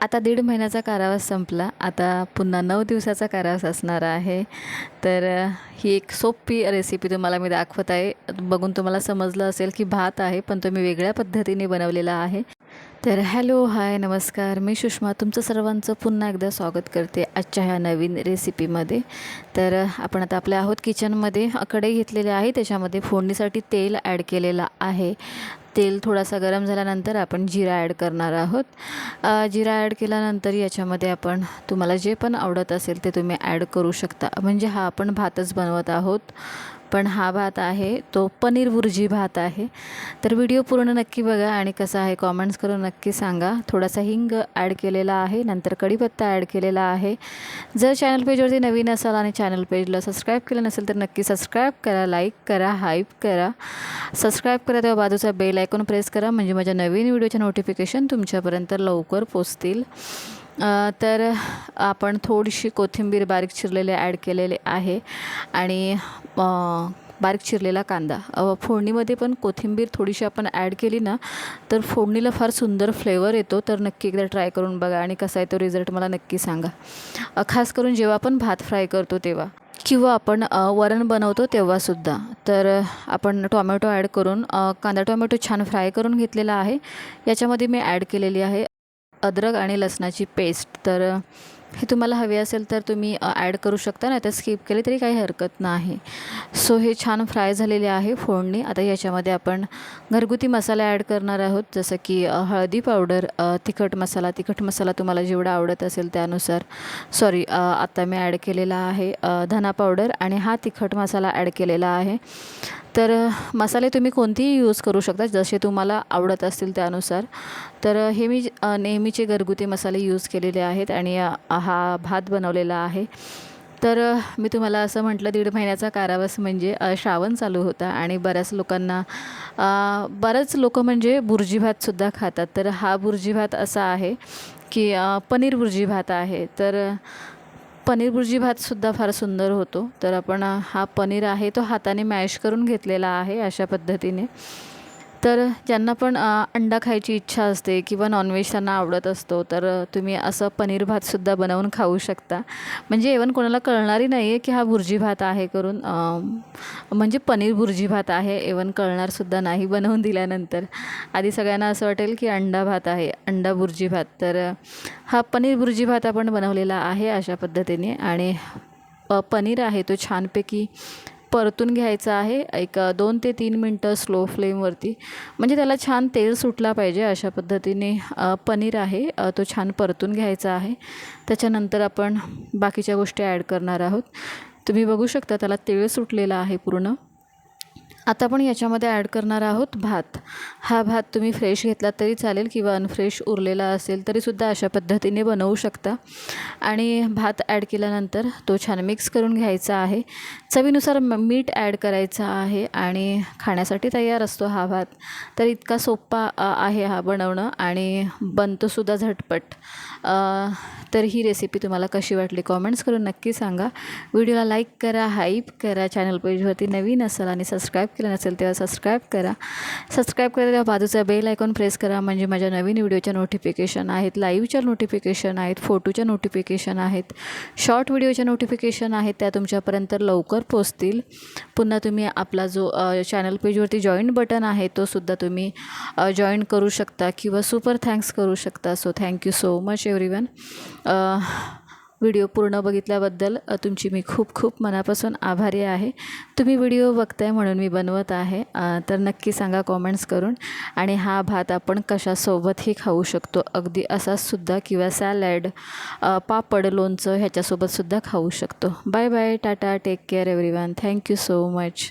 आता दीड महिन्याचा कारावास संपला. आता पुन्हा नऊ दिवसाचा कारावास असणार आहे. तर ही एक सोपी रेसिपी तुम्हाला मी दाखवत आहे. बघून तुम्हाला समजलं असेल की भात आहे पण तो मी वेगळ्या पद्धतीने बनवलेला आहे. तर हॅलो हाय नमस्कार. मी सुषमा. तुमचं सर्वांचं पुन्हा एकदा स्वागत करते आजच्या ह्या नवीन रेसिपीमध्ये तर आपण आता आपल्या आहोत किचनमध्ये अ, कढई घेतलेली आहे. त्याच्यामध्ये फोडणीसाठी तेल ॲड केलेलं आहे. तेल थोडासा गरम झाल्यानंतर आपण जिरा ॲड करणार आहोत. जिरा ॲड केल्यानंतर याच्यामध्ये आपण तुम्हाला जे पण आवडत असेल ते तुम्ही ॲड करू शकता. म्हणजे हा आपण भातच बनवत आहोत. पण हा भात आहे तो पनीर बुर्जी भात आहे. तर व्हिडिओ पूर्ण नक्की बघा आणि कसा आहे कॉमेंट्स करून नक्की सांगा. थोडासा हिंग ॲड केलेला आहे नंतर कढीपत्ता ॲड केलेला आहे. जर चॅनल पेजवरती नवीन असाल आणि चॅनल पेजला सबस्क्राईब केलं नसेल तर नक्की सबस्क्राईब करा लाईक करा हाईप करा. सबस्क्राईब करा तेव्हा बाजूचा बेल आयकॉन प्रेस करा म्हणजे माझ्या नवीन व्हिडिओच्या नोटिफिकेशन तुमच्यापर्यंत लवकर पोचतील. तर आपण थोडीशी कोथिंबीर बारीक चिरलेले ॲड केलेले आहे. आणि बारीक चिरलेला कांदा. फोडणीमध्ये पण कोथिंबीर थोडीशी आपण ॲड केली ना तर फोडणीला फार सुंदर फ्लेवर येतो. तर नक्की एकदा ट्राय करून बघा आणि कसा आहे तो रिझल्ट मला नक्की सांगा. खास करून जेव्हा आपण भात फ्राय करतो तेव्हा किंवा आपण वरण बनवतो तेव्हासुद्धा तर आपण टॉमॅटो ॲड करून कांदा टोमॅटो छान फ्राय करून घेतलेला आहे. याच्यामध्ये मी ॲड केलेली आहे. अद्रक आणि लसणाची पेस्ट. तर हे तुम्हाला हवे असेल तर तुम्ही ॲड करू शकता नाही तर स्किप केले तरी काही हरकत नाही. सो हे छान फ्राय झालेले आहे फोडणी. आता याच्यामध्ये आपण घरगुती मसाला ॲड करणार आहोत. जसं की हळदी पावडर तिखट मसाला. तिखट मसाला तुम्हाला जेवढा आवडत असेल त्यानुसार. सॉरी आत्ता मी ॲड केलेला आहे धना पावडर आणि हा तिखट मसाला ॲड केलेला आहे. तर मसाले तुम्ही कोणतेही यूज करू शकता जसे तुम्हाला आवडत असतील त्यानुसार. तर हे मी नेहमीचे घरगुती मसाले यूज केलेले आहेत आणि हा भात बनवलेला आहे. तर मी तुम्हाला असं म्हटलं दीड महिन्याचा कारावास म्हणजे श्रावण चालू होता आणि बऱ्याच लोकांना बरेच लोक म्हणजे बुर्जी भातसुद्धा खातात. तर हा बुर्जी भात असा आहे की पनीर बुर्जी भात आहे. तर पनीर बुर्जी भातसुद्धा फार सुंदर होतो. तर आपण हा पनीर आहे तो हाताने मॅश करून घेतलेला आहे अशा पद्धतीने. तर ज्यांना पण अंडा खायची इच्छा असते किंवा नॉनव्हेज त्यांना आवडत असतो तर तुम्ही असं पनीर भातसुद्धा बनवून खाऊ शकता. म्हणजे इवन कोणाला कळणारही नाही आहे की हा भुर्जी भात आहे करून म्हणजे पनीर भुर्जी भात आहे इवन कळणारसुद्धा नाही बनवून दिल्यानंतर. आधी सगळ्यांना असं वाटेल की अंडा भात आहे अंडा भुर्जी भात. तर हा पनीर भुर्जी भात आपण बनवलेला आहे अशा पद्धतीने आणि प पनीर आहे तो छानपैकी परतून घ्यायचा आहे. एक दोन ते तीन मिनटं स्लो फ्लेमवरती म्हणजे त्याला छान तेल सुटला पाहिजे अशा पद्धतीने पनीर आहे. तो छान परतून घ्यायचा आहे. त्याच्यानंतर आपण बाकीच्या गोष्टी ॲड करणार आहोत. तुम्ही बघू शकता त्याला तेल सुटलेला आहे पूर्ण. आता आपण याच्यामध्ये ॲड करणार आहोत भात. हा भात तुम्ही फ्रेश घेतला तरी चालेल किंवा अनफ्रेश उरलेला असेल तरीसुद्धा अशा पद्धतीने बनवू शकता. आणि भात ॲड केल्यानंतर तो छान मिक्स करून घ्यायचा आहे. चवीनुसार म मीठ ॲड करायचं आहे आणि खाण्यासाठी तयार असतो हा भात. तर इतका सोपा आहे हा बनवणं आणि बनतोसुद्धा झटपट. तर ही रेसिपी तुम्हाला कशी वाटली कॉमेंट्स करून नक्की सांगा. व्हिडिओला लाईक करा हाईप करा चॅनल पेजवरती नवीन असाल आणि सबस्क्राईब केलं नसेल तेव्हा सबस्क्राईब करा. सबस्क्राईब करा तेव्हा बाजूचा बेल आयकॉन प्रेस करा. म्हणजे माझ्या नवीन व्हिडिओच्या नोटिफिकेशन आहेत लाईव्हच्या नोटिफिकेशन आहेत फोटोच्या नोटिफिकेशन आहेत शॉर्ट व्हिडिओच्या नोटिफिकेशन आहेत त्या तुमच्यापर्यंत लवकर पोचतील पुन्हा तुम्ही आपला जो चॅनल पेजवरती जॉईन बटन आहे तो सुद्धा तुम्ही जॉईन करू शकता किंवा सुपर थँक्स करू शकता. So thank you so much everyone video पूर्ण बघितल्याबद्दल तुमची मी खूप खूप मनापासून आभारी आहे. तुम्ही व्हिडिओ बघताय म्हणून मी बनवत आहे. तर नक्की सांगा कॉमेंट्स करून. आणि हा भात आपण कशासोबतही खाऊ शकतो. अगदी असासुद्धा किंवा सॅलॅड पापड लोणचं ह्याच्यासोबतसुद्धा खाऊ शकतो. Bye bye tata take care everyone thank you so much